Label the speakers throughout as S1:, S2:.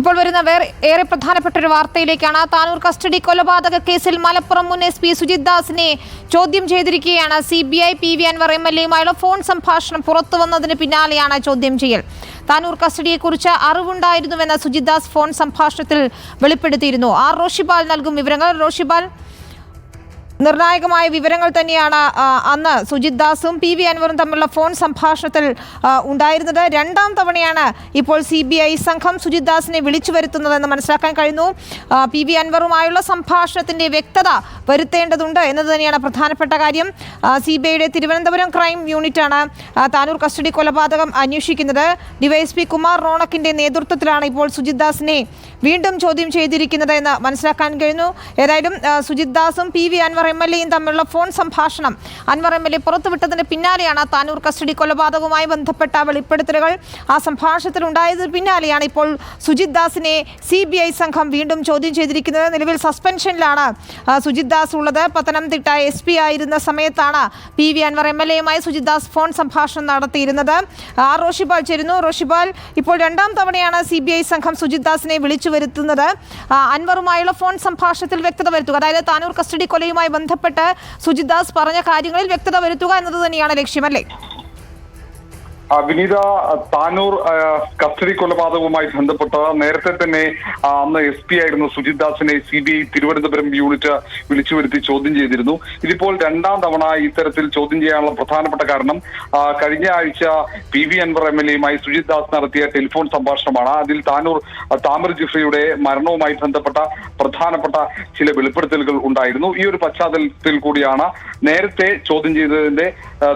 S1: ഇപ്പോൾ വരുന്ന വേറെ ഏറെ പ്രധാനപ്പെട്ട ഒരു വാർത്തയിലേക്കാണ് താനൂർ കസ്റ്റഡി കൊലപാതക കേസിൽ മലപ്പുറം മുൻ എസ് പി സുജിത് ദാസിനെ ചോദ്യം ചെയ്തിരിക്കുകയാണ്. C B I P V Anvar M L എയുമായുള്ള phone സംഭാഷണം പുറത്തു വന്നതിന് പിന്നാലെയാണ് ചോദ്യം ചെയ്യൽ. താനൂർ കസ്റ്റഡിയെക്കുറിച്ച് അറിവുണ്ടായിരുന്നുവെന്ന സുജിത് ദാസ് ഫോൺ സംഭാഷണത്തിൽ വെളിപ്പെടുത്തിയിരുന്നു. ആർ റോഷിബാൽ നൽകും വിവരങ്ങൾ. റോഷിബാൽ നിർണായകമായ വിവരങ്ങൾ തന്നെയാണ് അന്ന് സുജിത് ദാസും പി വി അൻവറും തമ്മിലുള്ള ഫോൺ സംഭാഷണത്തിൽ ഉണ്ടായിരുന്നത്. രണ്ടാം തവണയാണ് ഇപ്പോൾ സി ബി ഐ സംഘം സുജിത് ദാസിനെ വിളിച്ചു വരുത്തുന്നതെന്ന് മനസ്സിലാക്കാൻ കഴിഞ്ഞു. പി വി അൻവറുമായുള്ള സംഭാഷണത്തിന്റെ വ്യക്തത വരുത്തേണ്ടതുണ്ട് എന്നത് തന്നെയാണ് പ്രധാനപ്പെട്ട കാര്യം. സി ബി ഐയുടെ തിരുവനന്തപുരം ക്രൈം യൂണിറ്റാണ് താനൂർ കസ്റ്റഡി കൊലപാതകം അന്വേഷിക്കുന്നത്. ഡിവൈഎസ്പി കുമാർ റോണക്കിന്റെ നേതൃത്വത്തിലാണ് ഇപ്പോൾ സുജിത് ദാസിനെ വീണ്ടും ചോദ്യം ചെയ്തിരിക്കുന്നത് എന്ന് മനസ്സിലാക്കാൻ കഴിഞ്ഞു. ഏതായാലും Sujith ദാസും P V Anvar M L എയും തമ്മിലുള്ള ഫോൺ സംഭാഷണം. അൻവർ എം എൽ എ പുറത്തുവിട്ടതിന് പിന്നാലെയാണ് താനൂർ കസ്റ്റഡി കൊലപാതകവുമായി ബന്ധപ്പെട്ട വെളിപ്പെടുത്തലുകൾ ആ സംഭാഷണത്തിൽ ഉണ്ടായതിന് പിന്നാലെയാണ് ഇപ്പോൾ സുജിത് ദാസിനെ സി ബി ഐ സംഘം വീണ്ടും ചോദ്യം ചെയ്തിരിക്കുന്നത്. നിലവിൽ സസ്പെൻഷനിലാണ് സുജിത് ദാസ് ഉള്ളത്. പത്തനംതിട്ട എസ് പി ആയിരുന്ന സമയത്താണ് P V Anvar M L എയുമായി സുജിത് ദാസ് ഫോൺ സംഭാഷണം നടത്തിയിരുന്നത്. ആർ റോഷിബാൽ ചേരുന്നു. റോഷിബാൽ ഇപ്പോൾ രണ്ടാം തവണയാണ് സി ബി ഐ സംഘം സുജിത് ദാസിനെ വിളിച്ചു വരുത്തുന്നത്. അൻവറുമായുള്ള ഫോൺ സംഭാഷണത്തിൽ വ്യക്തത വരുത്തുക. അതായത് താനൂർ കസ്റ്റഡി കൊലയുമായി ബന്ധപ്പെട്ട് സുജിദാസ് പറഞ്ഞ കാര്യങ്ങളിൽ വ്യക്തത വരുത്തുക എന്നത് തന്നെയാണ് ലക്ഷ്യമല്ലേ
S2: വിനീത താനൂർ കസ്റ്റഡി കൊലപാതകവുമായി ബന്ധപ്പെട്ട് നേരത്തെ തന്നെ അന്ന് എസ് പി ആയിരുന്ന Sujith ദാസിനെ C B I Thiruvananthapuram unit വിളിച്ചു വരുത്തി ചോദ്യം ചെയ്തിരുന്നു. ഇതിപ്പോൾ രണ്ടാം തവണ ഇത്തരത്തിൽ ചോദ്യം ചെയ്യാനുള്ള പ്രധാനപ്പെട്ട കാരണം കഴിഞ്ഞ ആഴ്ച P V Anvar M L എയുമായി സുജിത് ദാസ് നടത്തിയ ടെലിഫോൺ സംഭാഷണമാണ്. അതിൽ താനൂർ താമർ ജിഫ്രിയുടെ മരണവുമായി ബന്ധപ്പെട്ട പ്രധാനപ്പെട്ട ചില വെളിപ്പെടുത്തലുകൾ ഉണ്ടായിരുന്നു. ഈ ഒരു പശ്ചാത്തലത്തിൽ കൂടിയാണ് നേരത്തെ ചോദ്യം ചെയ്തതിന്റെ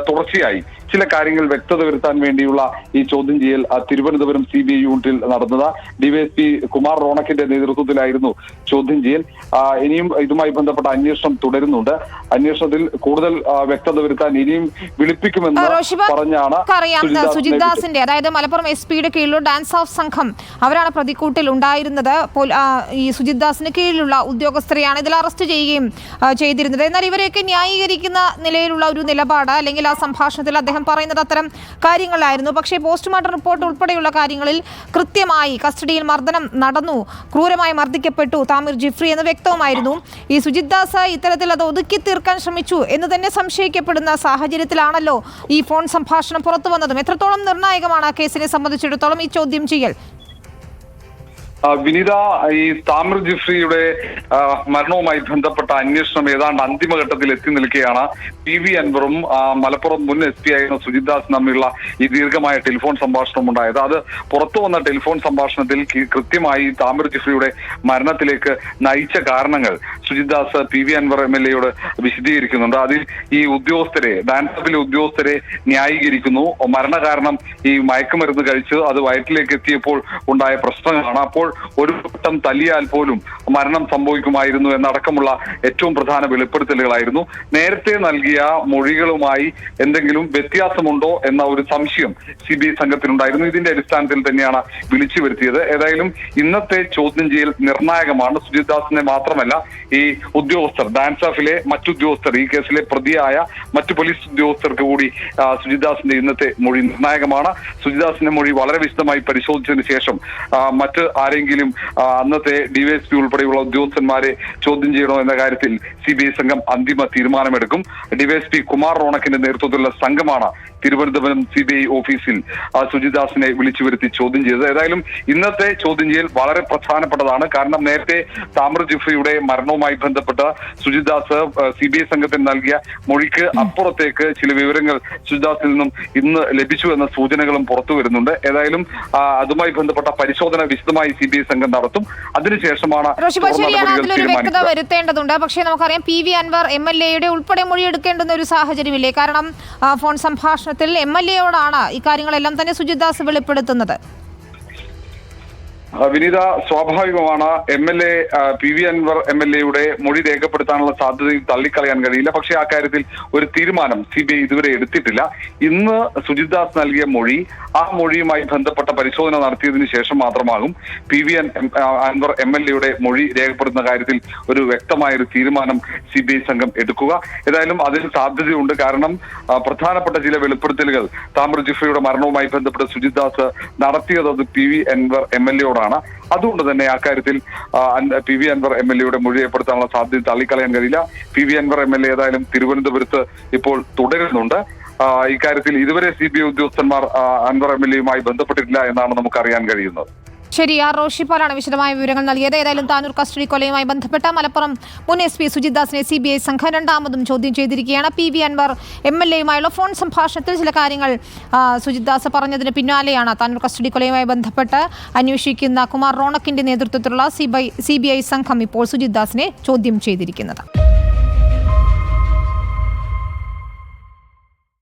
S2: തുടർച്ചയായി ചില കാര്യങ്ങൾ വ്യക്തത വരുത്താൻ വേണ്ടിയുള്ള ഈ ചോദ്യം ചെയ്യൽ തിരുവനന്തപുരം സി ബി ഐ യൂണിറ്റിൽ നടന്നത്. ഡിവൈഎസ്പി കുമാർ റോണക്കിന്റെ നേതൃത്വത്തിലായിരുന്നു ചോദ്യം ചെയ്യൽ. ഇനിയും ഇതുമായി ബന്ധപ്പെട്ട അന്വേഷണം തുടരുന്നുണ്ട്. അന്വേഷണത്തിൽ കൂടുതൽ വ്യക്തത വരുത്താൻ ഇനിയും വിളിപ്പിക്കുമെന്ന് പറഞ്ഞാണ് സുജിത്
S1: ദാസിന്റെ അതായത് മലപ്പുറം എസ് പിയുടെ കീഴിലുള്ള ഡാൻസ് ഓഫ് സംഘം അവരാണ് പ്രതിക്കൂട്ടിൽ ഉണ്ടായിരുന്നത്. ഈ സുജിത് ദാസിന് കീഴിലുള്ള ഉദ്യോഗസ്ഥരെയാണ് ഇതിൽ അറസ്റ്റ് ചെയ്യുകയും ചെയ്തിരുന്നത്. എന്നാൽ ഇവരെയൊക്കെ ന്യായീകരിക്കുന്ന നിലയിലുള്ള ഒരു നിലപാട് അല്ലെങ്കിൽ ആ സംഭാഷണത്തിൽ അദ്ദേഹം പറയുന്നത് അത്തരം കാര്യങ്ങളായിരുന്നു. പക്ഷേ പോസ്റ്റ്മോർട്ടം റിപ്പോർട്ട് ഉൾപ്പെടെയുള്ള കാര്യങ്ങളിൽ കൃത്യമായി കസ്റ്റഡിയിൽ മർദ്ദനം നടന്നു. ക്രൂരമായി മർദ്ദിക്കപ്പെട്ടു താമിർ ജിഫ്രി എന്ന് വ്യക്തവുമായിരുന്നു. ഈ സുജിത് ദാസ് ഇത്തരത്തിൽ അത് ഒതുക്കി തീർക്കാൻ ശ്രമിച്ചു എന്ന് തന്നെ സംശയിക്കപ്പെടുന്ന സാഹചര്യത്തിലാണല്ലോ ഈ ഫോൺ സംഭാഷണം പുറത്തു വന്നതും. എത്രത്തോളം നിർണായകമാണ് കേസിനെ സംബന്ധിച്ചിടത്തോളം ഈ ചോദ്യം ചെയ്യൽ?
S2: വിനിത ഈ താമിർ ജിഫ്രിയുടെ മരണവുമായി ബന്ധപ്പെട്ട അന്വേഷണം ഏതാണ്ട് അന്തിമഘട്ടത്തിൽ എത്തി നിൽക്കുകയാണ്. പി വി അൻവറും മലപ്പുറം മുൻ എസ് പി ആയിരുന്ന സുജിത്ദാസും തമ്മിലുള്ള ഈ ദീർഘമായ ടെലിഫോൺ സംഭാഷണം ഉണ്ടായത്. അത് പുറത്തു വന്ന ടെലിഫോൺ സംഭാഷണത്തിൽ കൃത്യമായി താമിർ ജിഫ്രിയുടെ മരണത്തിലേക്ക് നയിച്ച കാരണങ്ങൾ Sujith Das P V Anvar M L എയോട് വിശദീകരിക്കുന്നുണ്ട്. അതിൽ ഈ ഉദ്യോഗസ്ഥരെ ഡാൻസബിലെ ഉദ്യോഗസ്ഥരെ ന്യായീകരിക്കുന്നു. മരണകാരണം ഈ മയക്കുമരുന്ന് കഴിച്ച് അത് വയറ്റിലേക്ക് എത്തിയപ്പോൾ ഉണ്ടായ പ്രശ്നങ്ങളാണ്. അപ്പോൾ ഒരു വട്ടം തല്ലിയാൽ പോലും മരണം സംഭവിക്കുമായിരുന്നു എന്നടക്കമുള്ള ഏറ്റവും പ്രധാന വെളിപ്പെടുത്തലുകളായിരുന്നു. നേരത്തെ നൽകിയ മൊഴികളുമായി എന്തെങ്കിലും വ്യത്യാസമുണ്ടോ എന്ന ഒരു സംശയം സി ബി ഐ സംഘത്തിനുണ്ടായിരുന്നു ഇതിന്റെ അടിസ്ഥാനത്തിൽ തന്നെയാണ് വിളിച്ചു വരുത്തിയത്. ഏതായാലും ഇന്നത്തെ ചോദ്യം ചെയ്യൽ നിർണായകമാണ്. സുജിത് ദാസിനെ മാത്രമല്ല ഈ ഉദ്യോഗസ്ഥർ ഡാൻസ് ഓഫിലെ മറ്റുദ്യോഗസ്ഥർ ഈ കേസിലെ പ്രതിയായ മറ്റു പോലീസ് ഉദ്യോഗസ്ഥർക്ക് കൂടി സുജിത് ദാസിന്റെ ഇന്നത്തെ മൊഴി നിർണായകമാണ്. സുജിത് ദാസിന്റെ മൊഴി വളരെ വിശദമായി പരിശോധിച്ചതിന് ശേഷം മറ്റ് ആരെങ്കിലും ആ, അന്നത്തെ ഡിവൈഎസ്പി ഉൾപ്പെടെയുള്ള ഉദ്യോഗസ്ഥന്മാരെ ചോദ്യം ചെയ്യണോ എന്ന കാര്യത്തിൽ സി ബി ഐ സംഘം അന്തിമ തീരുമാനമെടുക്കും. ഡിവൈഎസ്പി കുമാർ റോണക്കിന്റെ നേതൃത്വത്തിലുള്ള സംഘമാണ് തിരുവനന്തപുരം സി ബി ഐ ഓഫീസിൽ സുജിദാസിനെ വിളിച്ചു വരുത്തി ചോദ്യം ചെയ്തത്. ഏതായാലും ഇന്നത്തെ ചോദ്യം ചെയ്യൽ വളരെ പ്രധാനപ്പെട്ടതാണ്. കാരണം നേരത്തെ ജിഫ്രിയുടെ മരണവുമായി ബന്ധപ്പെട്ട് സുജിദാസ് സി ബി ഐ സംഘത്തിന് നൽകിയ മൊഴിക്ക് അപ്പുറത്തേക്ക് ചില വിവരങ്ങൾ സുജിദാസിൽ നിന്നും ഇന്ന് ലഭിച്ചു എന്ന സൂചനകളും പുറത്തു വരുന്നുണ്ട്. ഏതായാലും അതുമായി ബന്ധപ്പെട്ട പരിശോധന വിശദമായി സി ഐ സംഘം നടത്തും. അതിനുശേഷമാണ്
S1: ശരിയാണ് അതിലൊരു വ്യക്തത വരുത്തേണ്ടതുണ്ട്. പക്ഷേ നമുക്കറിയാം P V Anvar M L എയുടെ ഉൾപ്പെടെ മൊഴിയെടുക്കേണ്ടുന്ന ഒരു സാഹചര്യമില്ലേ? കാരണം ഫോൺ സംഭാഷണത്തിൽ എം എൽ എയോടാണ് ഇക്കാര്യങ്ങളെല്ലാം തന്നെ സുജിത് ദാസ് വെളിപ്പെടുത്തുന്നത്.
S2: വിനീത സ്വാഭാവികമാണ്. M L A P V Anvar M L എയുടെ മൊഴി രേഖപ്പെടുത്താനുള്ള സാധ്യതയും തള്ളിക്കളയാൻ കഴിയില്ല. പക്ഷേ ആ കാര്യത്തിൽ ഒരു തീരുമാനം സി ബി ഐ ഇതുവരെ എടുത്തിട്ടില്ല. ഇന്ന് സുജിത് ദാസ് നൽകിയ മൊഴി ആ മൊഴിയുമായി ബന്ധപ്പെട്ട പരിശോധന നടത്തിയതിനു ശേഷം മാത്രമാകും P V Anvar M L എയുടെ മൊഴി രേഖപ്പെടുത്തുന്ന കാര്യത്തിൽ ഒരു വ്യക്തമായ ഒരു തീരുമാനം സി ബി ഐ സംഘം എടുക്കുക. ഏതായാലും അതിന് സാധ്യതയുണ്ട്. കാരണം പ്രധാനപ്പെട്ട ചില വെളിപ്പെടുത്തലുകൾ താമർ ജിഫയുടെ മരണവുമായി ബന്ധപ്പെട്ട് സുജിത് ദാസ് നടത്തിയത് അത് P V Anvar M L എയോടാണ്. ആളാണ് അതുകൊണ്ട് തന്നെ അക്കാര്യത്തിൽ P V Anvar M L എയുടെ മൊഴിയപ്പെടുത്താനുള്ള സാധ്യത തള്ളിക്കളയാൻ കഴിയില്ല. P V Anvar M L A ഏതായാലും തിരുവനന്തപുരത്ത് ഇപ്പോൾ തുടരുന്നുണ്ട്. ഇക്കാര്യത്തിൽ ഇതുവരെ സി ബി ഐ ഉദ്യോഗസ്ഥന്മാർ അൻവർ എം എൽ എയുമായി ബന്ധപ്പെട്ടിട്ടില്ല എന്നാണ് നമുക്ക് അറിയാൻ കഴിയുന്നത്.
S1: ശരി ആർ റോഷിപ്പാലാണ് വിശദമായ വിവരങ്ങൾ നൽകിയത്. ഏതായാലും താനൂർ കസ്റ്റഡി കൊലയുമായി ബന്ധപ്പെട്ട മലപ്പുറം മുൻ എസ് പി സുജിത് ദാസിനെ സി ബി ഐ സംഘം രണ്ടാമതും ചോദ്യം ചെയ്തിരിക്കുകയാണ്. P V Anvar M L എയുമായുള്ള phone സംഭാഷണത്തിൽ ചില കാര്യങ്ങൾ സുജിത് ദാസ് പറഞ്ഞതിന് പിന്നാലെയാണ് താനൂർ കസ്റ്റഡി കൊലയുമായി ബന്ധപ്പെട്ട് അന്വേഷിക്കുന്ന കുമാർ റോണക്കിന്റെ നേതൃത്വത്തിലുള്ള സി ബി ഐ സംഘം ഇപ്പോൾ സുജിത് ദാസിനെ ചോദ്യം ചെയ്തിരിക്കുന്നത്.